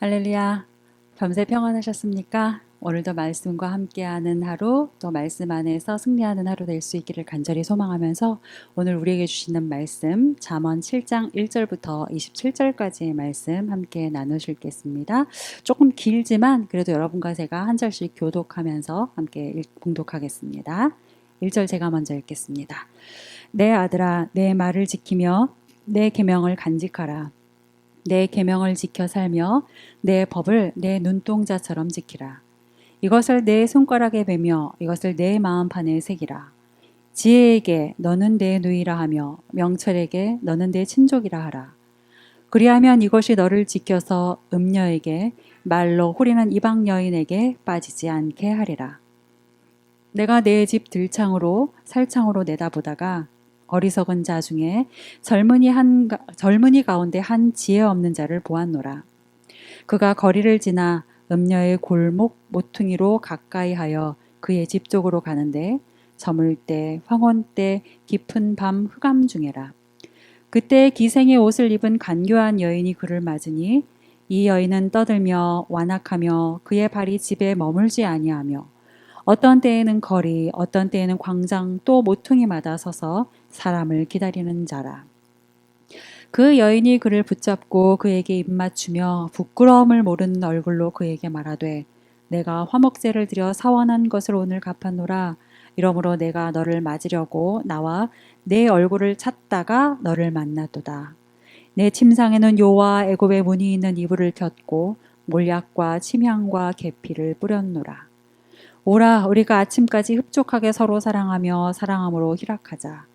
할렐루야. 밤새 평안하셨습니까? 오늘도 말씀과 함께하는 하루, 또 말씀 안에서 승리하는 하루 될 수 있기를 간절히 소망하면서 오늘 우리에게 주시는 말씀 잠언 7장 1절부터 27절까지의 말씀 함께 나누실겠습니다. 조금 길지만 그래도 여러분과 제가 한 절씩 교독하면서 함께 읽- 봉독하겠습니다. 1절 제가 먼저 읽겠습니다. 내 아들아 내 말을 지키며 내 계명을 간직하라. 내 계명을 지켜 살며 내 법을 내 눈동자처럼 지키라. 이것을 내 손가락에 매며 이것을 내 마음판에 새기라. 지혜에게 너는 내 누이라 하며 명철에게 너는 내 친족이라 하라. 그리하면 이것이 너를 지켜서 음녀에게 말로 호리는 이방 여인에게 빠지지 않게 하리라. 내가 내 집 들창으로 살창으로 내다보다가 어리석은 자 중에 젊은이 한 가- 젊은이 가운데 한 지혜 없는 자를 보았노라. 그가 거리를 지나 음녀의 골목 모퉁이로 가까이 하여 그의 집 쪽으로 가는데 저물 때 황혼 때 깊은 밤 흑암 중에라. 그때 기생의 옷을 입은 간교한 여인이 그를 맞으니 이 여인은 떠들며 완악하며 그의 발이 집에 머물지 아니하며 어떤 때에는 거리 어떤 때에는 광장 또 모퉁이마다 서서 사람을 기다리는 자라. 그 여인이 그를 붙잡고 그에게 입맞추며 부끄러움을 모르는 얼굴로 그에게 말하되 내가 화목제를 드려 사원한 것을 오늘 갚았노라. 이러므로 내가 너를 맞으려고 나와 내 얼굴을 찾다가 너를 만났도다. 내 침상에는 요와 애굽의 문이 있는 이불을 켰고 몰약과 침향과 계피를 뿌렸노라. 오라 우리가 아침까지 흡족하게 서로 사랑하며 사랑함으로 희락하자.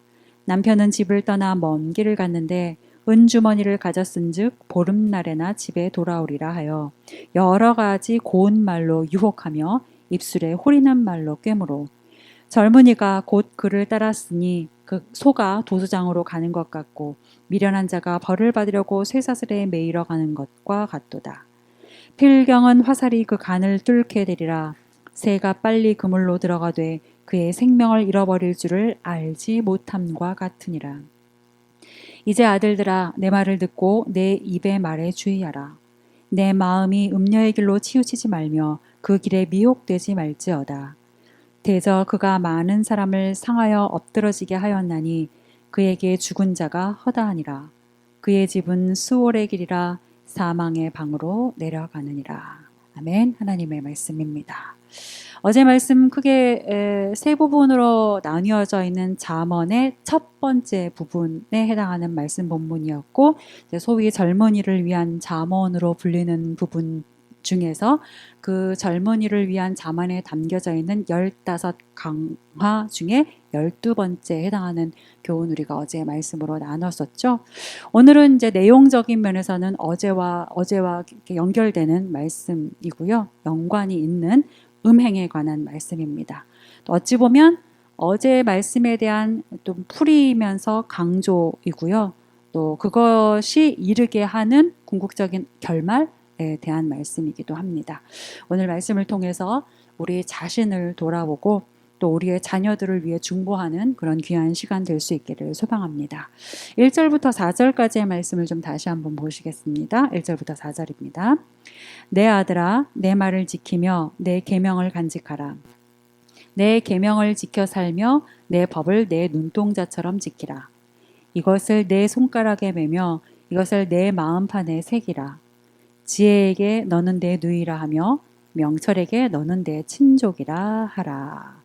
남편은 집을 떠나 먼 길을 갔는데 은주머니를 가졌은즉 보름날에나 집에 돌아오리라 하여 여러 가지 고운 말로 유혹하며 입술에 호리는 말로 꿰물어 젊은이가 곧 그를 따랐으니 그 소가 도수장으로 가는 것 같고 미련한 자가 벌을 받으려고 쇠사슬에 매이러 가는 것과 같도다. 필경은 화살이 그 간을 뚫게 되리라 새가 빨리 그물로 들어가되 그의 생명을 잃어버릴 줄을 알지 못함과 같으니라. 이제 아들들아 내 말을 듣고 내 입의 말에 주의하라. 내 마음이 음녀의 길로 치우치지 말며 그 길에 미혹되지 말지어다. 대저 그가 많은 사람을 상하여 엎드러지게 하였나니 그에게 죽은 자가 허다하니라. 그의 집은 수월의 길이라 사망의 방으로 내려가느니라. 아멘. 하나님의 말씀입니다. 어제 말씀 크게 에, 세 부분으로 나뉘어져 있는 잠언의 첫 번째 부분에 해당하는 말씀 본문이었고 소위 젊은이를 위한 잠언으로 불리는 부분 중에서 그 젊은이를 위한 잠언에 담겨져 있는 15 강화 중에 12번째 해당하는 교훈 우리가 어제 말씀으로 나눴었죠. 오늘은 이제 내용적인 면에서는 어제와 어제와 연결되는 말씀이고요. 연관이 있는 음행에 관한 말씀입니다. 또 어찌 보면 어제 말씀에 대한 좀 풀이면서 강조이고요. 또 그것이 이르게 하는 궁극적인 결말에 대한 말씀이기도 합니다. 오늘 말씀을 통해서 우리 자신을 돌아보고 또 우리의 자녀들을 위해 중보하는 그런 귀한 시간 될 수 있기를 소망합니다. 1절부터 4절까지의 말씀을 좀 다시 한번 보시겠습니다. 1절부터 4절입니다. 내 아들아 내 말을 지키며 내 계명을 간직하라. 내 계명을 지켜 살며 내 법을 내 눈동자처럼 지키라. 이것을 내 손가락에 매며 이것을 내 마음판에 새기라. 지혜에게 너는 내 누이라 하며 명철에게 너는 내 친족이라 하라.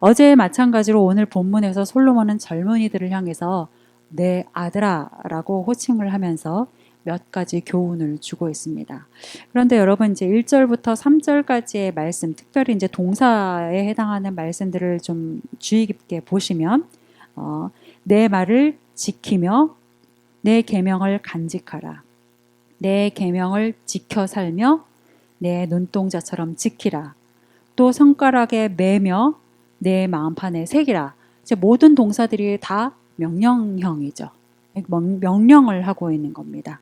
어제 마찬가지로 오늘 본문에서 솔로몬은 젊은이들을 향해서 내 아들아라고 호칭을 하면서 몇 가지 교훈을 주고 있습니다. 그런데 여러분 이제 1절부터 3절까지의 말씀, 특별히 이제 동사에 해당하는 말씀들을 좀 주의 깊게 보시면 어, 내 말을 지키며 내 계명을 간직하라. 내 계명을 지켜 살며 내 눈동자처럼 지키라. 또 손가락에 매며 내 마음판에 새기라. 이제 모든 동사들이 다 명령형이죠. 명- 명령을 하고 있는 겁니다.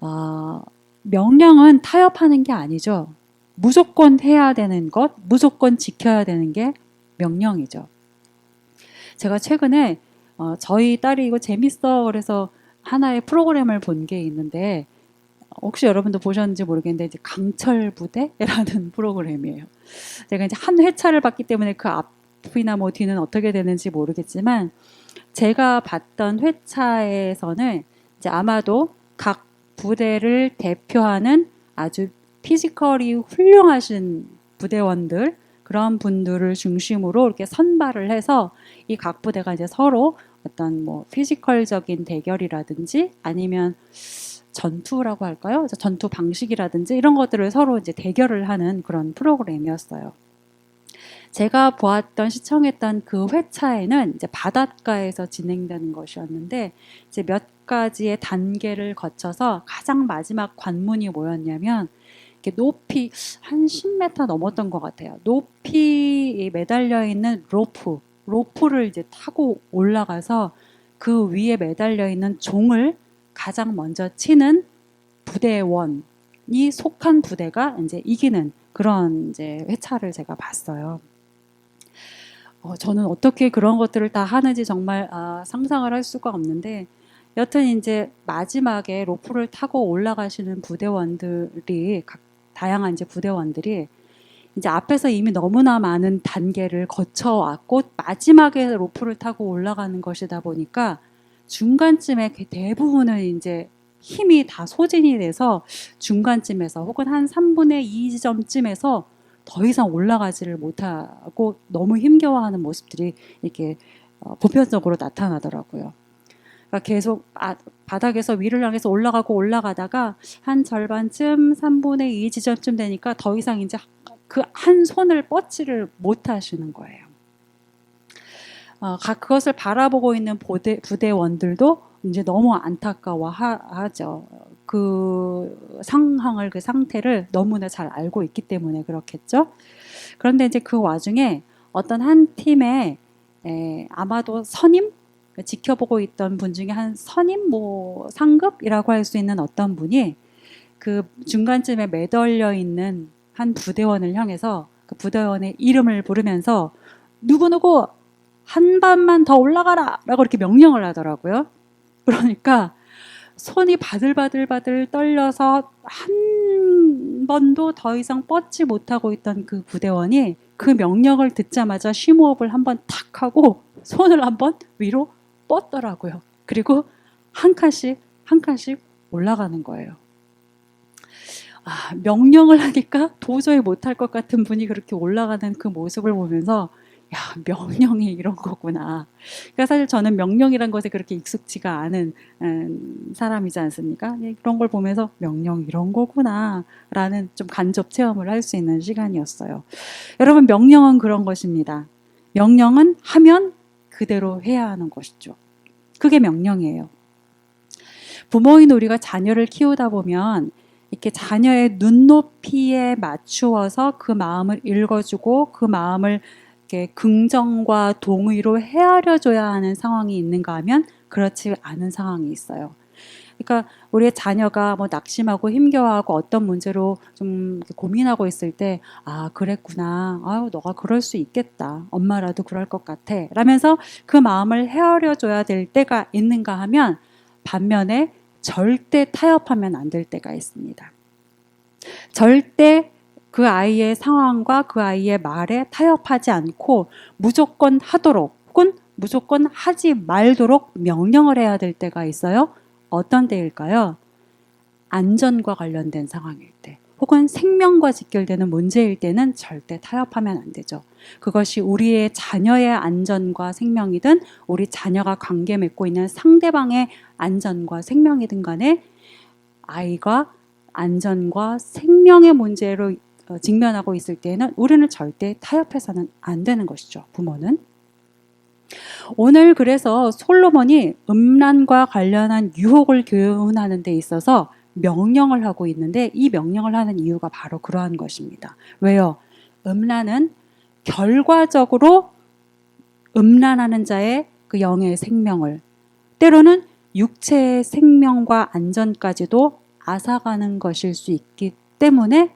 어, 명령은 타협하는 게 아니죠. 무조건 해야 되는 것, 무조건 지켜야 되는 게 명령이죠. 제가 최근에 어, 저희 딸이 이거 재밌어 그래서 하나의 프로그램을 본 게 있는데 혹시 여러분도 보셨는지 모르겠는데 이제 강철 부대라는 프로그램이에요. 제가 이제 한 회차를 봤기 때문에 그 앞이나 뭐 뒤는 어떻게 되는지 모르겠지만 제가 봤던 회차에서는 이제 아마도 각 부대를 대표하는 아주 피지컬이 훌륭하신 부대원들 그런 분들을 중심으로 이렇게 선발을 해서 이 각 부대가 이제 서로 어떤 뭐 피지컬적인 대결이라든지 아니면 전투라고 할까요? 전투 방식이라든지 이런 것들을 서로 이제 대결을 하는 그런 프로그램이었어요. 제가 보았던 시청했던 그 회차에는 이제 바닷가에서 진행되는 것이었는데 이제 몇 가지의 단계를 거쳐서 가장 마지막 관문이 뭐였냐면 이렇게 높이 한 10m 넘었던 것 같아요. 높이 매달려 있는 로프, 로프를 이제 타고 올라가서 그 위에 매달려 있는 종을 가장 먼저 치는 부대원이 속한 부대가 이제 이기는 그런 이제 회차를 제가 봤어요. 어, 저는 어떻게 그런 것들을 다 하는지 정말 아, 상상을 할 수가 없는데 여튼 이제 마지막에 로프를 타고 올라가시는 부대원들이 각 다양한 이제 부대원들이 이제 앞에서 이미 너무나 많은 단계를 거쳐왔고 마지막에 로프를 타고 올라가는 것이다 보니까 중간쯤에 그 대부분은 이제 힘이 다 소진이 돼서 중간쯤에서 혹은 한 3분의 2 지점쯤에서 더 이상 올라가지를 못하고 너무 힘겨워하는 모습들이 이렇게 어, 보편적으로 나타나더라고요. 그러니까 계속 아, 바닥에서 위를 향해서 올라가고 올라가다가 한 절반쯤 3분의 2 지점쯤 되니까 더 이상 이제 그 한 손을 뻗지를 못하시는 거예요. 어, 각 그것을 바라보고 있는 부대, 부대원들도 이제 너무 안타까워하죠. 그 상황을 그 상태를 너무나 잘 알고 있기 때문에 그렇겠죠. 그런데 이제 그 와중에 어떤 한 팀의 에, 아마도 선임 지켜보고 있던 분 중에 한 선임 뭐 상급이라고 할 수 있는 어떤 분이 그 중간쯤에 매달려 있는 한 부대원을 향해서 그 부대원의 이름을 부르면서 누구누구 한 반만 더 올라가라! 라고 이렇게 명령을 하더라고요. 그러니까 손이 바들바들바들 떨려서 한 번도 더 이상 뻗지 못하고 있던 그 부대원이 그 명령을 듣자마자 심호흡을 한 번 탁 하고 손을 한 번 위로 뻗더라고요. 그리고 한 칸씩 한 칸씩 올라가는 거예요. 아, 명령을 하니까 도저히 못할 것 같은 분이 그렇게 올라가는 그 모습을 보면서 야, 명령이 이런 거구나. 그러니까 사실 저는 명령이란 것에 그렇게 익숙지가 않은 음, 사람이지 않습니까? 예, 그런 걸 보면서 명령 이런 거구나. 라는 좀 간접 체험을 할 수 있는 시간이었어요. 여러분, 명령은 그런 것입니다. 명령은 하면 그대로 해야 하는 것이죠. 그게 명령이에요. 부모인 우리가 자녀를 키우다 보면 이렇게 자녀의 눈높이에 맞추어서 그 마음을 읽어주고 그 마음을 이렇게 긍정과 동의로 헤아려줘야 하는 상황이 있는가 하면 그렇지 않은 상황이 있어요. 그러니까 우리의 자녀가 뭐 낙심하고 힘겨워하고 어떤 문제로 좀 고민하고 있을 때, 아, 그랬구나. 아유, 너가 그럴 수 있겠다. 엄마라도 그럴 것 같아. 라면서 그 마음을 헤아려줘야 될 때가 있는가 하면 반면에 절대 타협하면 안 될 때가 있습니다. 절대 그 아이의 상황과 그 아이의 말에 타협하지 않고 무조건 하도록 혹은 무조건 하지 말도록 명령을 해야 될 때가 있어요. 어떤 때일까요? 안전과 관련된 상황일 때, 혹은 생명과 직결되는 문제일 때는 절대 타협하면 안 되죠. 그것이 우리의 자녀의 안전과 생명이든 우리 자녀가 관계 맺고 있는 상대방의 안전과 생명이든 간에 아이가 안전과 생명의 문제로 어, 직면하고 있을 때는 우리는 절대 타협해서는 안 되는 것이죠. 부모는. 오늘 그래서 솔로몬이 음란과 관련한 유혹을 교훈하는 데 있어서 명령을 하고 있는데 이 명령을 하는 이유가 바로 그러한 것입니다. 왜요? 음란은 결과적으로 음란하는 자의 그 영의 생명을 때로는 육체의 생명과 안전까지도 앗아가는 것일 수 있기 때문에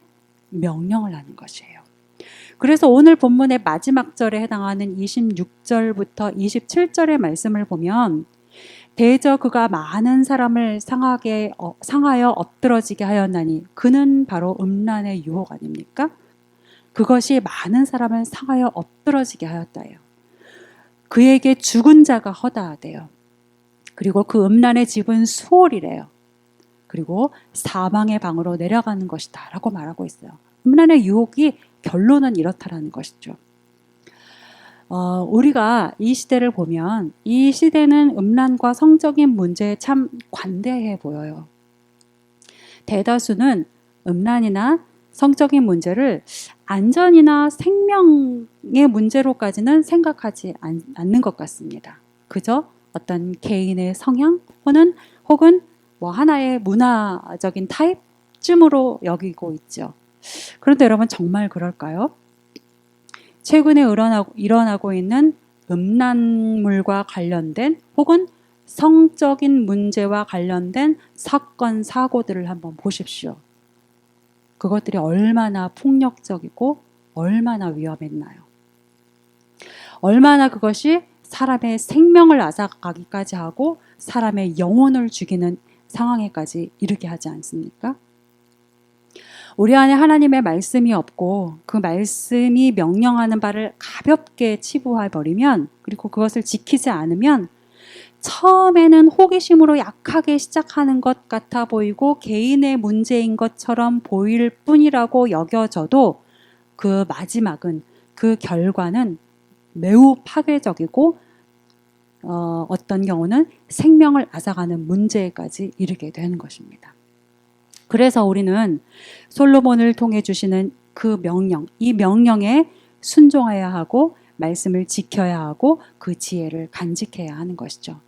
명령을 하는 것이에요. 그래서 오늘 본문의 마지막 절에 해당하는 26절부터 27절의 말씀을 보면 대저 그가 많은 사람을 상하게 어, 상하여 엎드러지게 하였나니 그는 바로 음란의 유혹 아닙니까? 그것이 많은 사람을 상하여 엎드러지게 하였다예요. 그에게 죽은 자가 허다하대요. 그리고 그 음란의 집은 수월이래요. 그리고 사망의 방으로 내려가는 것이다 라고 말하고 있어요. 음란의 유혹이 결론은 이렇다라는 것이죠. 어, 우리가 이 시대를 보면 이 시대는 음란과 성적인 문제에 참 관대해 보여요. 대다수는 음란이나 성적인 문제를 안전이나 생명의 문제로까지는 생각하지 않, 않는 것 같습니다. 그저 어떤 개인의 성향 혹은 혹은 뭐 하나의 문화적인 타입쯤으로 여기고 있죠. 그런데 여러분 정말 그럴까요? 최근에 일어나고, 일어나고 있는 음란물과 관련된 혹은 성적인 문제와 관련된 사건, 사고들을 한번 보십시오. 그것들이 얼마나 폭력적이고 얼마나 위험했나요? 얼마나 그것이 사람의 생명을 앗아가기까지 하고 사람의 영혼을 죽이는 상황에까지 이르게 하지 않습니까? 우리 안에 하나님의 말씀이 없고 그 말씀이 명령하는 바를 가볍게 치부해 버리면 그리고 그것을 지키지 않으면 처음에는 호기심으로 약하게 시작하는 것 같아 보이고 개인의 문제인 것처럼 보일 뿐이라고 여겨져도 그 마지막은 그 결과는 매우 파괴적이고 어, 어떤 경우는 생명을 앗아가는 문제까지 이르게 되는 것입니다. 그래서 우리는 솔로몬을 통해 주시는 그 명령, 이 명령에 순종해야 하고 말씀을 지켜야 하고 그 지혜를 간직해야 하는 것이죠.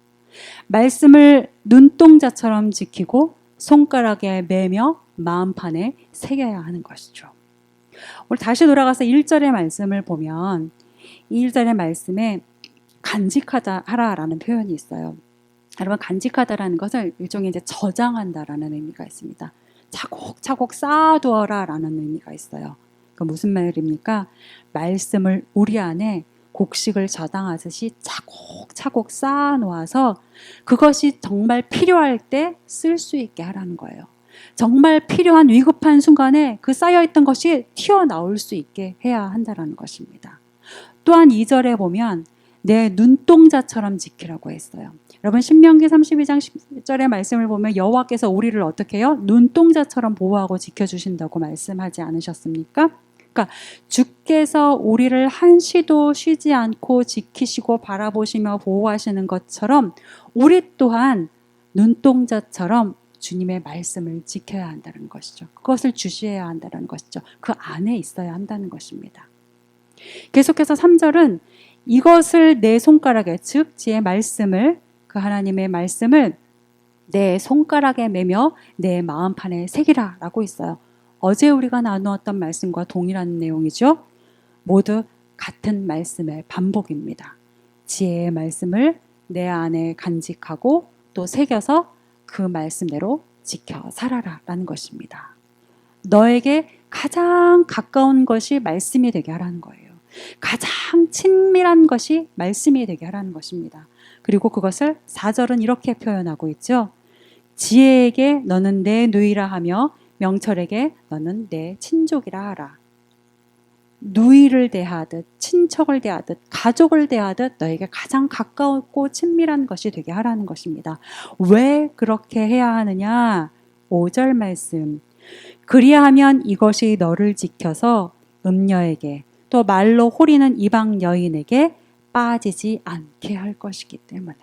말씀을 눈동자처럼 지키고 손가락에 매며 마음판에 새겨야 하는 것이죠. 오늘 다시 돌아가서 1절의 말씀을 보면 1절의 말씀에 간직하다 하라라는 표현이 있어요. 여러분 간직하다라는 것을 일종의 이제 저장한다라는 의미가 있습니다. 차곡차곡 쌓아두어라라는 의미가 있어요. 그 무슨 말입니까? 말씀을 우리 안에 곡식을 저장하듯이 차곡차곡 쌓아 놓아서 그것이 정말 필요할 때 쓸 수 있게 하라는 거예요. 정말 필요한 위급한 순간에 그 쌓여있던 것이 튀어나올 수 있게 해야 한다는 것입니다. 또한 2절에 보면 내 눈동자처럼 지키라고 했어요. 여러분 신명기 32장 10절의 말씀을 보면 여호와께서 우리를 어떻게 해요? 눈동자처럼 보호하고 지켜 주신다고 말씀하지 않으셨습니까? 그러니까 주께서 우리를 한시도 쉬지 않고 지키시고 바라보시며 보호하시는 것처럼 우리 또한 눈동자처럼 주님의 말씀을 지켜야 한다는 것이죠. 그것을 주시해야 한다는 것이죠. 그 안에 있어야 한다는 것입니다. 계속해서 3절은 이것을 내 손가락에 즉 지의 말씀을 그 하나님의 말씀을 내 손가락에 매며 내 마음판에 새기라라고 있어요. 어제 우리가 나누었던 말씀과 동일한 내용이죠. 모두 같은 말씀의 반복입니다. 지혜의 말씀을 내 안에 간직하고 또 새겨서 그 말씀대로 지켜 살아라 라는 것입니다. 너에게 가장 가까운 것이 말씀이 되게 하라는 거예요. 가장 친밀한 것이 말씀이 되게 하라는 것입니다. 그리고 그것을 4절은 이렇게 표현하고 있죠. 지혜에게 너는 내 누이라 하며 명철에게 너는 내 친족이라 하라. 누이를 대하듯 친척을 대하듯 가족을 대하듯 너에게 가장 가까웠고 친밀한 것이 되게 하라는 것입니다. 왜 그렇게 해야 하느냐? 5절 말씀. 그리하면 이것이 너를 지켜서 음녀에게 또 말로 호리는 이방 여인에게 빠지지 않게 할 것이기 때문에.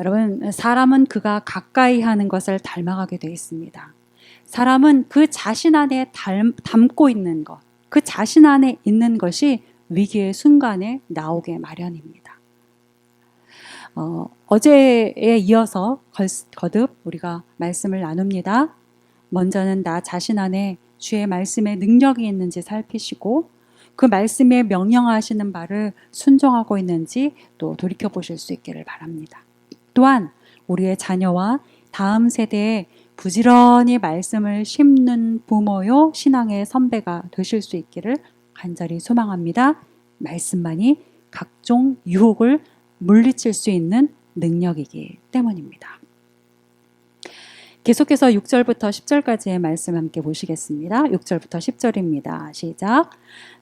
여러분, 사람은 그가 가까이 하는 것을 닮아가게 되어 있습니다. 사람은 그 자신 안에 닮, 담고 있는 것, 그 자신 안에 있는 것이 위기의 순간에 나오게 마련입니다. 어, 어제에 이어서 거듭 우리가 말씀을 나눕니다. 먼저는 나 자신 안에 주의 말씀에 능력이 있는지 살피시고 그 말씀에 명령하시는 바를 순종하고 있는지 또 돌이켜 보실 수 있기를 바랍니다. 또한 우리의 자녀와 다음 세대에 부지런히 말씀을 심는 부모요 신앙의 선배가 되실 수 있기를 간절히 소망합니다. 말씀만이 각종 유혹을 물리칠 수 있는 능력이기 때문입니다. 계속해서 6절부터 10절까지의 말씀 함께 보시겠습니다. 6절부터 10절입니다. 시작.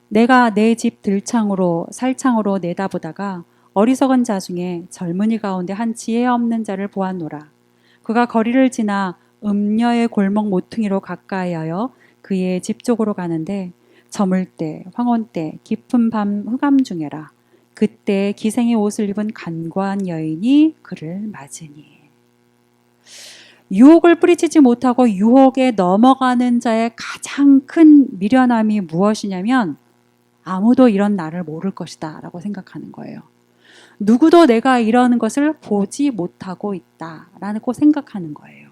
내가 내 집 들창으로 살창으로 내다보다가 어리석은 자 중에 젊은이 가운데 한 지혜 없는 자를 보았노라. 그가 거리를 지나 음녀의 골목 모퉁이로 가까이하여 그의 집 쪽으로 가는데 저물 때 황혼 때 깊은 밤 흑암 중에라. 그때 기생의 옷을 입은 간과한 여인이 그를 맞으니. 유혹을 뿌리치지 못하고 유혹에 넘어가는 자의 가장 큰 미련함이 무엇이냐면 아무도 이런 나를 모를 것이다 라고 생각하는 거예요. 누구도 내가 이러는 것을 보지 못하고 있다 라고 생각하는 거예요.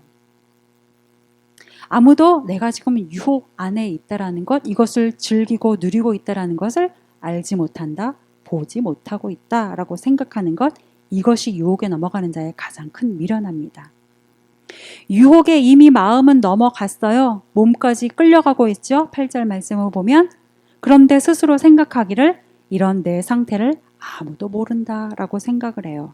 아무도 내가 지금 유혹 안에 있다라는 것, 이것을 즐기고 누리고 있다라는 것을 알지 못한다, 보지 못하고 있다라고 생각하는 것, 이것이 유혹에 넘어가는 자의 가장 큰 미련합니다. 유혹에 이미 마음은 넘어갔어요. 몸까지 끌려가고 있죠. 8절 말씀을 보면 그런데 스스로 생각하기를 이런 내 상태를 아무도 모른다라고 생각을 해요.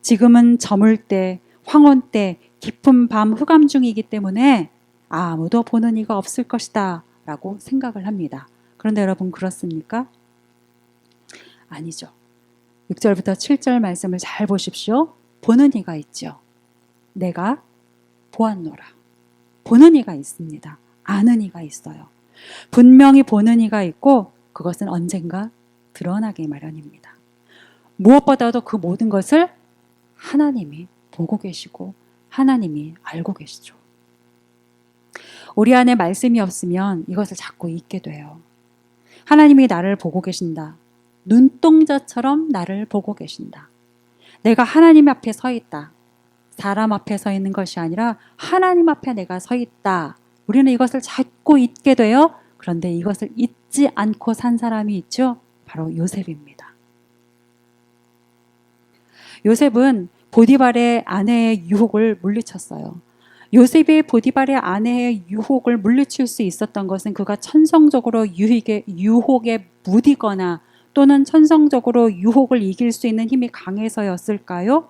지금은 저물 때, 황혼 때, 깊은 밤 흑암 중이기 때문에 아무도 보는 이가 없을 것이다 라고 생각을 합니다. 그런데 여러분 그렇습니까? 아니죠. 6절부터 7절 말씀을 잘 보십시오. 보는 이가 있죠. 내가 보았노라. 보는 이가 있습니다. 아는 이가 있어요. 분명히 보는 이가 있고 그것은 언젠가 드러나기 마련입니다. 무엇보다도 그 모든 것을 하나님이 보고 계시고 하나님이 알고 계시죠. 우리 안에 말씀이 없으면 이것을 자꾸 잊게 돼요. 하나님이 나를 보고 계신다. 눈동자처럼 나를 보고 계신다. 내가 하나님 앞에 서 있다. 사람 앞에 서 있는 것이 아니라 하나님 앞에 내가 서 있다. 우리는 이것을 자꾸 잊게 돼요. 그런데 이것을 잊지 않고 산 사람이 있죠. 바로 요셉입니다. 요셉은 보디발의 아내의 유혹을 물리쳤어요. 요셉이 보디발의 아내의 유혹을 물리칠 수 있었던 것은 그가 천성적으로 유혹에, 유혹에 무디거나 또는 천성적으로 유혹을 이길 수 있는 힘이 강해서였을까요?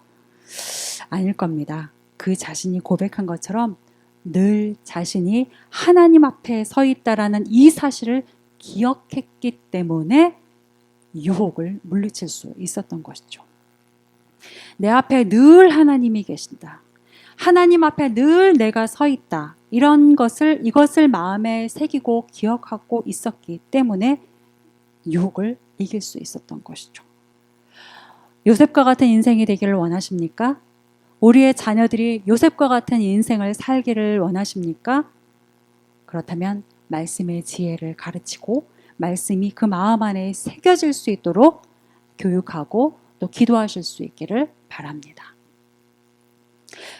아닐 겁니다. 그 자신이 고백한 것처럼 늘 자신이 하나님 앞에 서 있다라는 이 사실을 기억했기 때문에 유혹을 물리칠 수 있었던 것이죠. 내 앞에 늘 하나님이 계신다. 하나님 앞에 늘 내가 서 있다. 이런 것을, 이것을 마음에 새기고 기억하고 있었기 때문에 유혹을 이길 수 있었던 것이죠. 요셉과 같은 인생이 되기를 원하십니까? 우리의 자녀들이 요셉과 같은 인생을 살기를 원하십니까? 그렇다면 말씀의 지혜를 가르치고 말씀이 그 마음 안에 새겨질 수 있도록 교육하고 또 기도하실 수 있기를 바랍니다.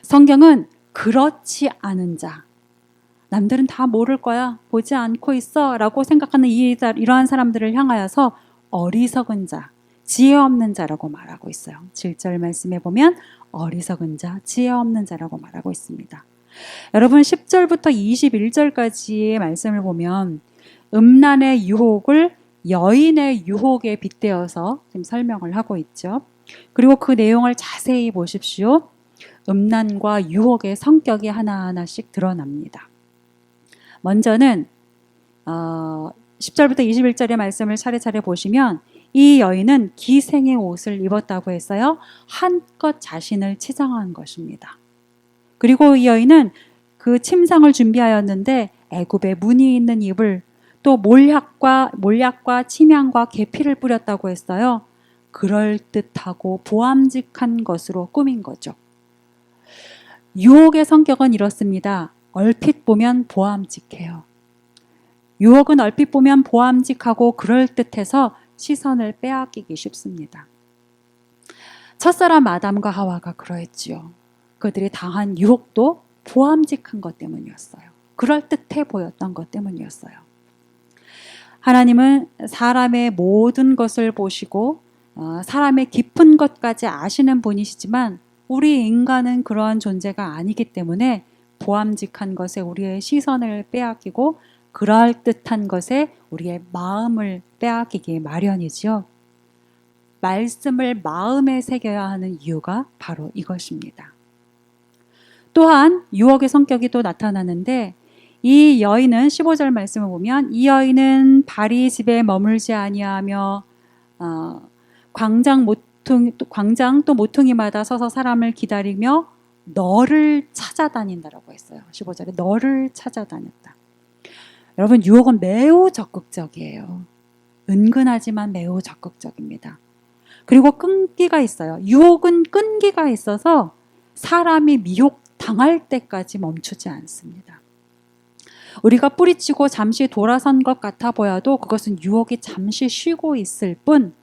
성경은 그렇지 않은 자, 남들은 다 모를 거야, 보지 않고 있어 라고 생각하는 이, 이러한 사람들을 향하여서 어리석은 자, 지혜 없는 자라고 말하고 있어요. 7절 말씀에 보면 어리석은 자, 지혜 없는 자라고 말하고 있습니다. 여러분 10절부터 21절까지의 말씀을 보면 음란의 유혹을 여인의 유혹에 빗대어서 지금 설명을 하고 있죠. 그리고 그 내용을 자세히 보십시오. 음란과 유혹의 성격이 하나하나씩 드러납니다. 먼저는 어, 10절부터 21절의 말씀을 차례차례 보시면 이 여인은 기생의 옷을 입었다고 했어요. 한껏 자신을 치장한 것입니다. 그리고 이 여인은 그 침상을 준비하였는데 애굽에 무늬 있는 입을 또 몰약과 몰약과 침향과 계피를 뿌렸다고 했어요. 그럴 듯하고 보암직한 것으로 꾸민 거죠. 유혹의 성격은 이렇습니다. 얼핏 보면 보암직해요. 유혹은 얼핏 보면 보암직하고 그럴듯해서 시선을 빼앗기기 쉽습니다. 첫사람 아담과 하와가 그러했지요. 그들이 당한 유혹도 보암직한 것 때문이었어요. 그럴듯해 보였던 것 때문이었어요. 하나님은 사람의 모든 것을 보시고 어, 사람의 깊은 것까지 아시는 분이시지만 우리 인간은 그러한 존재가 아니기 때문에 보암직한 것에 우리의 시선을 빼앗기고 그럴 듯한 것에 우리의 마음을 빼앗기기 마련이지요. 말씀을 마음에 새겨야 하는 이유가 바로 이것입니다. 또한 유혹의 성격이 또 나타나는데 이 여인은 15절 말씀을 보면 이 여인은 발이 집에 머물지 아니하며 어, 광장 모퉁 광장 또 모퉁이마다 서서 사람을 기다리며 너를 찾아다닌다라고 했어요. 15절에 너를 찾아다녔다. 여러분 유혹은 매우 적극적이에요. 은근하지만 매우 적극적입니다. 그리고 끈기가 있어요. 유혹은 끈기가 있어서 사람이 미혹 당할 때까지 멈추지 않습니다. 우리가 뿌리치고 잠시 돌아선 것 같아 보여도 그것은 유혹이 잠시 쉬고 있을 뿐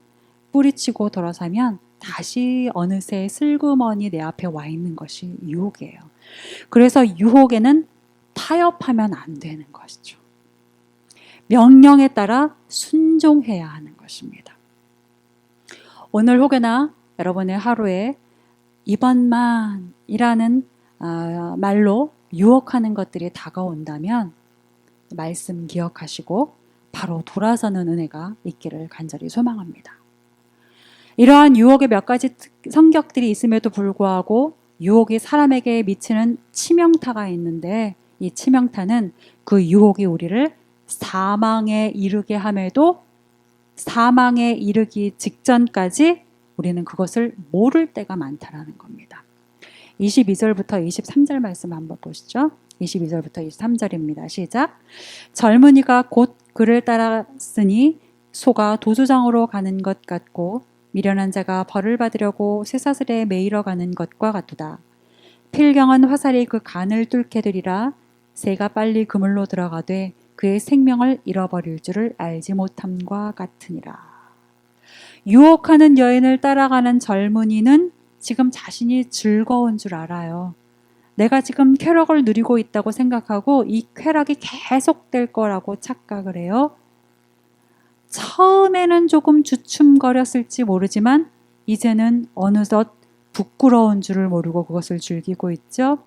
뿌리치고 돌아서면 다시 어느새 슬그머니 내 앞에 와 있는 것이 유혹이에요. 그래서 유혹에는 타협하면 안 되는 것이죠. 명령에 따라 순종해야 하는 것입니다. 오늘 혹여나 여러분의 하루에 이번만이라는 아, 말로 유혹하는 것들이 다가온다면 말씀 기억하시고 바로 돌아서는 은혜가 있기를 간절히 소망합니다. 이러한 유혹의 몇 가지 성격들이 있음에도 불구하고 유혹이 사람에게 미치는 치명타가 있는데 이 치명타는 그 유혹이 우리를 사망에 이르게 함에도 사망에 이르기 직전까지 우리는 그것을 모를 때가 많다라는 겁니다. 22절부터 23절 말씀 한번 보시죠. 22절부터 23절입니다. 시작. 젊은이가 곧 그를 따랐으니 소가 도주장으로 가는 것 같고 미련한 자가 벌을 받으려고 쇠사슬에 매이러 가는 것과 같도다. 필경은 화살이 그 간을 뚫게 되리라 새가 빨리 그물로 들어가되 그의 생명을 잃어버릴 줄을 알지 못함과 같으니라. 유혹하는 여인을 따라가는 젊은이는 지금 자신이 즐거운 줄 알아요. 내가 지금 쾌락을 누리고 있다고 생각하고 이 쾌락이 계속될 거라고 착각을 해요. 처음에는 조금 주춤거렸을지 모르지만 이제는 어느덧 부끄러운 줄을 모르고 그것을 즐기고 있죠.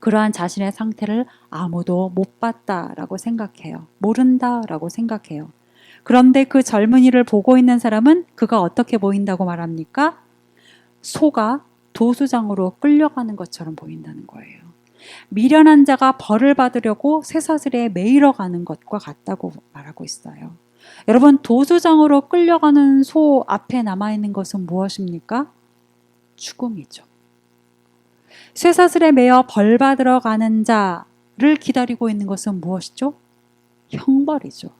그러한 자신의 상태를 아무도 못 봤다라고 생각해요. 모른다라고 생각해요. 그런데 그 젊은이를 보고 있는 사람은 그가 어떻게 보인다고 말합니까? 소가 도수장으로 끌려가는 것처럼 보인다는 거예요. 미련한 자가 벌을 받으려고 쇠사슬에 매이러 가는 것과 같다고 말하고 있어요. 여러분, 도수장으로 끌려가는 소 앞에 남아있는 것은 무엇입니까? 죽음이죠. 쇠사슬에 매어 벌 받으러 가는 자를 기다리고 있는 것은 무엇이죠? 형벌이죠.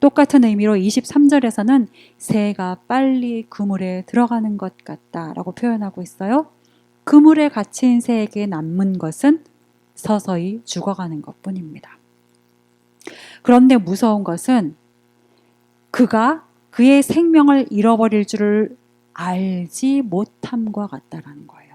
똑같은 의미로 23절에서는 새가 빨리 그물에 들어가는 것 같다라고 표현하고 있어요. 그물에 갇힌 새에게 남은 것은 서서히 죽어가는 것 뿐입니다. 그런데 무서운 것은 그가 그의 생명을 잃어버릴 줄을 알지 못함과 같다라는 거예요.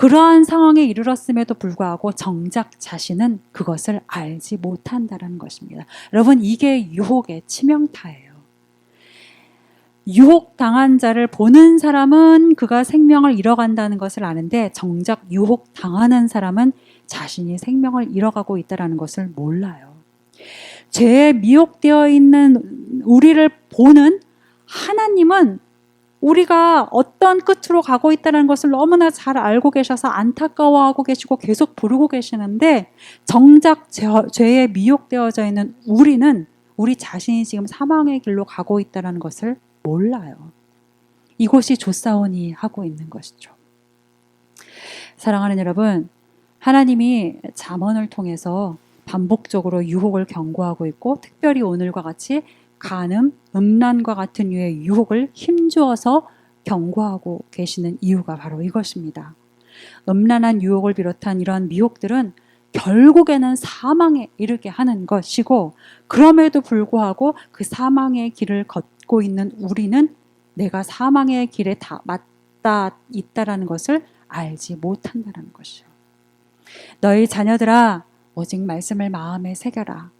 그러한 상황에 이르렀음에도 불구하고 정작 자신은 그것을 알지 못한다라는 것입니다. 여러분, 이게 유혹의 치명타예요. 유혹 당한 자를 보는 사람은 그가 생명을 잃어간다는 것을 아는데 정작 유혹 당하는 사람은 자신이 생명을 잃어가고 있다라는 것을 몰라요. 죄에 미혹되어 있는 우리를 보는 하나님은 우리가 어떤 끝으로 가고 있다는 것을 너무나 잘 알고 계셔서 안타까워하고 계시고 계속 부르고 계시는데 정작 죄, 죄에 미혹되어져 있는 우리는 우리 자신이 지금 사망의 길로 가고 있다는 것을 몰라요. 이곳이 조사원이 하고 있는 것이죠. 사랑하는 여러분, 하나님이 잠언을 통해서 반복적으로 유혹을 경고하고 있고 특별히 오늘과 같이 간음, 음란과 같은 유의 유혹을 힘주어서 경고하고 계시는 이유가 바로 이것입니다. 음란한 유혹을 비롯한 이러한 미혹들은 결국에는 사망에 이르게 하는 것이고 그럼에도 불구하고 그 사망의 길을 걷고 있는 우리는 내가 사망의 길에 다 맞다 있다라는 것을 알지 못한다는 것이요. 너희 자녀들아 오직 말씀을 마음에 새겨라.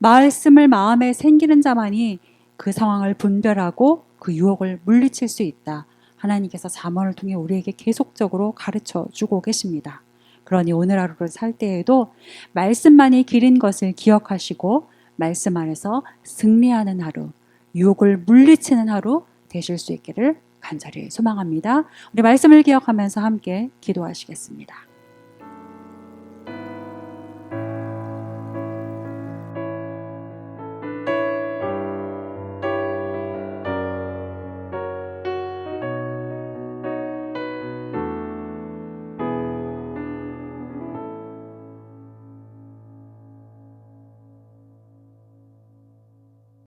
말씀을 마음에 생기는 자만이 그 상황을 분별하고 그 유혹을 물리칠 수 있다. 하나님께서 자문을 통해 우리에게 계속적으로 가르쳐 주고 계십니다. 그러니 오늘 하루를 살 때에도 말씀만이 길인 것을 기억하시고 말씀 안에서 승리하는 하루, 유혹을 물리치는 하루 되실 수 있기를 간절히 소망합니다. 우리 말씀을 기억하면서 함께 기도하시겠습니다.